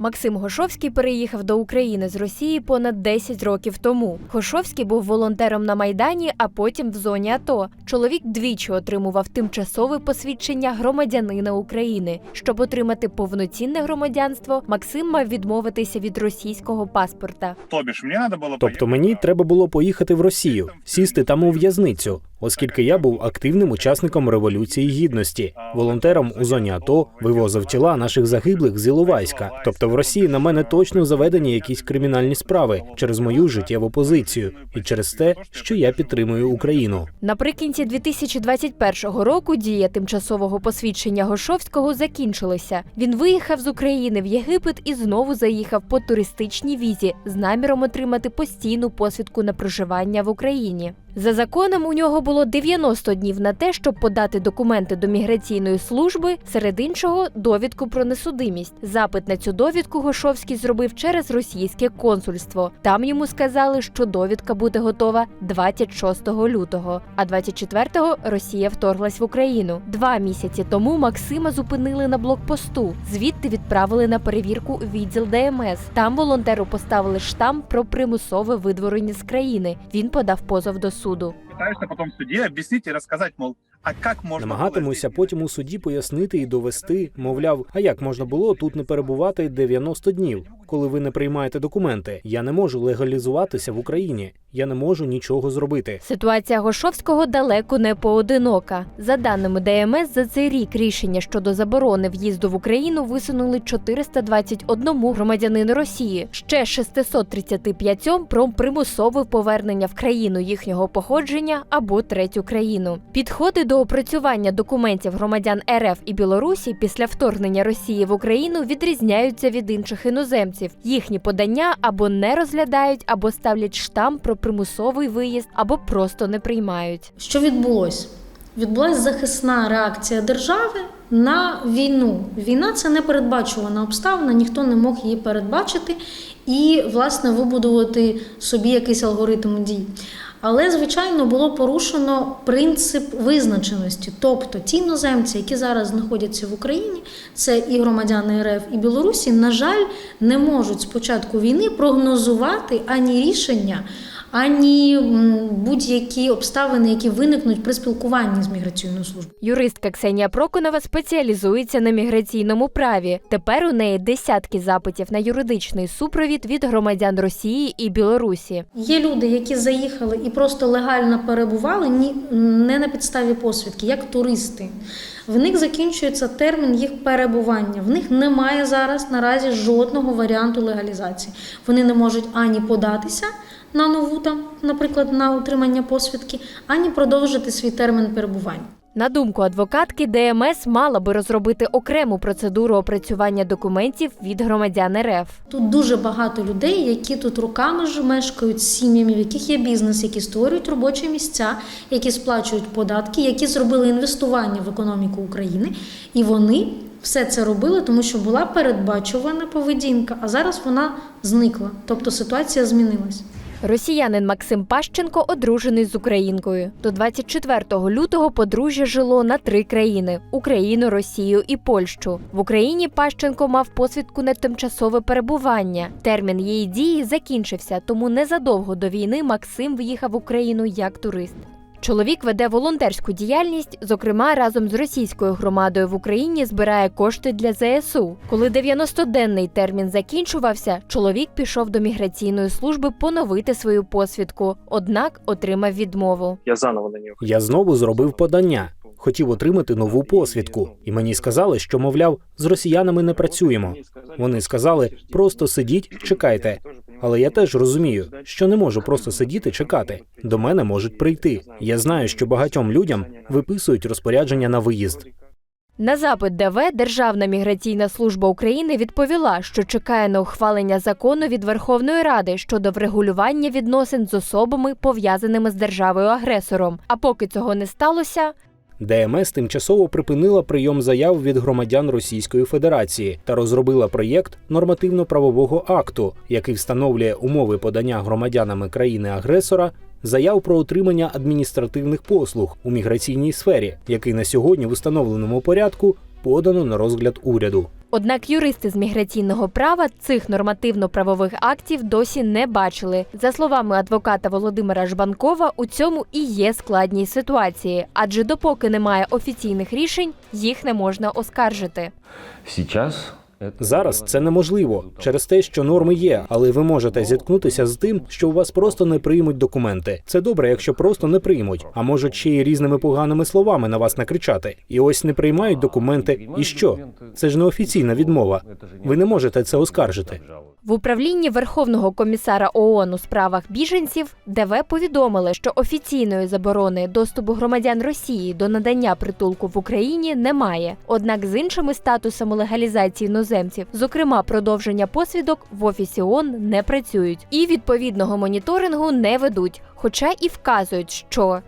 Максим Гошовський переїхав до України з Росії понад 10 років тому. Гошовський був волонтером на майдані, а потім в зоні АТО. Чоловік двічі отримував тимчасове посвідчення громадянина України. Щоб отримати повноцінне громадянство, Максим мав відмовитися від російського паспорта. То бишь, мне надо было Тобто мені треба було поїхати в Росію, сісти там у в'язницю, оскільки я був активним учасником революції гідності, волонтером у зоні АТО вивозив тіла наших загиблих з Іловайська. Тобто в Росії на мене точно заведені якісь кримінальні справи через мою життєву позицію і через те, що я підтримую Україну. Наприкінці 2021 року дія тимчасового посвідчення Гошовського закінчилася. Він виїхав з України в Єгипет і знову заїхав по туристичній візі з наміром отримати постійну посвідку на проживання в Україні. За законом у нього було 90 днів на те, щоб подати документи до міграційної служби, серед іншого довідку про несудимість. Запит на цю довідку Гошовський зробив через російське консульство. Там йому сказали, що довідка буде готова 26 лютого, а 24-го Росія вторглась в Україну. Два місяці тому Максима зупинили на блокпосту. Звідти відправили на перевірку відділ ДМС. Там волонтеру поставили штамп про примусове видворення з країни. Він подав позов до суду пытаешься потом в суде объяснить и рассказать, мол, а как можно было Намагатимуся здесь потім у суді пояснити і довести, мовляв, а як можна було тут не перебувати 90 днів, Коли ви не приймаєте документи? Я не можу легалізуватися в Україні. Я не можу нічого зробити. Ситуація Гошовського далеко не поодинока. За даними ДМС, за цей рік рішення щодо заборони в'їзду в Україну висунули 421 громадянину Росії, ще 635 про примусове повернення в країну їхнього походження або третю країну. Підходи до опрацювання документів громадян РФ і Білорусі після вторгнення Росії в Україну відрізняються від інших іноземців. Їхні подання або не розглядають, або ставлять штамп про примусовий виїзд, або просто не приймають. Що відбулось? Відбулася захисна реакція держави на війну. Війна це непередбачувана обставина, ніхто не мог її передбачити і, власне, вибудувати собі якийсь алгоритм дій. Але, звичайно, було порушено принцип визначеності. Тобто ті іноземці, які зараз знаходяться в Україні, це і громадяни РФ, і Білорусі, на жаль, не можуть з початку війни прогнозувати ані рішення, ані будь-які обставини, які виникнуть при спілкуванні з міграційною службою. Юристка Ксенія Проконова спеціалізується на міграційному праві. Тепер у неї десятки запитів на юридичний супровід від громадян Росії і Білорусі. Є люди, які заїхали і просто легально перебували ні не на підставі посвідки, як туристи. В них закінчується термін їх перебування. В них немає зараз наразі жодного варіанту легалізації. Вони не можуть ані податися на нову там, наприклад, на отримання посвідки, ані продовжити свій термін перебування. На думку адвокатки, ДМС мала би розробити окрему процедуру опрацювання документів від громадян РФ. Тут дуже багато людей, які тут роками ж мешкають з сім'ями, в яких є бізнес, які створюють робочі місця, які сплачують податки, які зробили інвестування в економіку України, і вони все це робили, тому що була передбачувана поведінка, а зараз вона зникла. Тобто ситуація змінилась. Росіянин Максим Пащенко одружений з українкою. До 24 лютого подружжя жило на три країни: Україну, Росію і Польщу. В Україні Пащенко мав посвідку на тимчасове перебування. Термін її дії закінчився, тому незадовго до війни Максим в'їхав в Україну як турист. Чоловік веде волонтерську діяльність, зокрема разом з російською громадою в Україні збирає кошти для ЗСУ. Коли 90-денний термін закінчувався, чоловік пішов до міграційної служби поновити свою посвідку, однак отримав відмову. Я заново на нього. Я знову зробив подання. Хотів отримати нову посвідку, і мені сказали, що мовляв, з росіянами не працюємо. Вони сказали, просто сидіть, чекайте. Але я теж розумію, що не можу просто сидіти чекати. До мене можуть прийти. Я знаю, що багатьом людям виписують розпорядження на виїзд. На запит ДВ Державна міграційна служба України відповіла, що чекає на ухвалення закону від Верховної Ради щодо врегулювання відносин з особами, пов'язаними з державою-агресором. А поки цього не сталося, ДМС тимчасово припинила прийом заяв від громадян Російської Федерації та розробила проєкт нормативно-правового акту, який встановлює умови подання громадянами країни-агресора заяв про отримання адміністративних послуг у міграційній сфері, який на сьогодні в установленому порядку подано на розгляд уряду. Однак юристи з міграційного права цих нормативно-правових актів досі не бачили. За словами адвоката Володимира Жбанкова, у цьому і є складність ситуації, адже допоки немає офіційних рішень, їх не можна оскаржити. Сейчас это Зараз це неможливо через те, що норми є, але ви можете зіткнутися з тим, що у вас просто не приймуть документи. Це добре, якщо просто не приймуть, а можуть ще й різними поганими словами на вас накричати. І ось не приймають документи. І що? Це ж не офіційна відмова. Ви не можете це оскаржити. В управлінні Верховного комісара ООН у справах біженців ДВ повідомили, що офіційної заборони доступу громадян Росії до надання притулку в Україні немає. Однак з іншими статусами легалізації іноземців, зокрема продовження посвідок, в офісі ООН не працюють і відповідного моніторингу не ведуть, хоча і вказують, що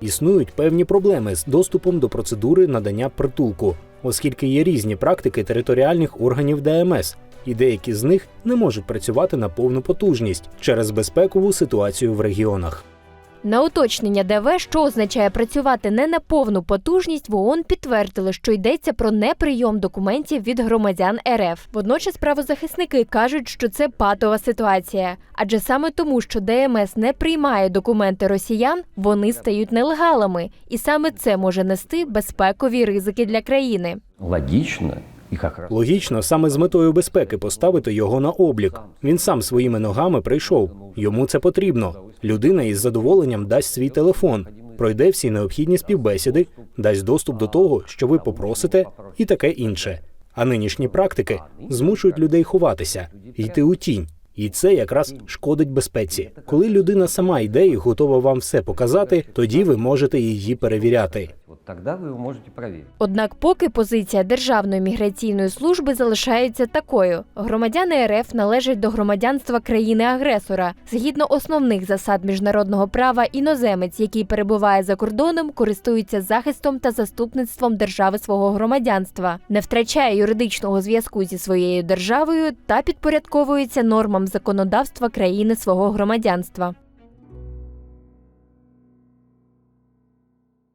Існують певні проблеми з доступом до процедури надання притулку, оскільки є різні практики територіальних органів ДМС, і деякі з них не можуть працювати на повну потужність через безпекову ситуацію в регіонах. На уточнення ДВ, що означає працювати не на повну потужність, в ООН підтвердили, що йдеться про неприйом документів від громадян РФ. Водночас правозахисники кажуть, що це патова ситуація, адже саме тому, що ДМС не приймає документи росіян, вони стають нелегалами, і саме це може нести безпекові ризики для країни. раз Логічно, саме з метою безпеки поставити його на облік. Він сам своїми ногами прийшов. Йому це потрібно. Людина із задоволенням дасть свій телефон, пройде всі необхідні співбесіди, дасть доступ до того, що ви попросите, і таке інше. А нинішні практики змушують людей ховатися, йти у тінь. І це якраз шкодить безпеці. Коли людина сама йде і готова вам все показати, тоді ви можете її перевіряти. Вот тогда вы его можете проверить. Однак, поки позиція Державної міграційної служби залишається такою: громадяни РФ належать до громадянства країни-агресора. Згідно основних засад міжнародного права, іноземець, який перебуває за кордоном, користується захистом та заступництвом держави свого громадянства, не втрачає юридичного зв'язку зі своєю державою та підпорядковується нормам законодавства країни свого громадянства.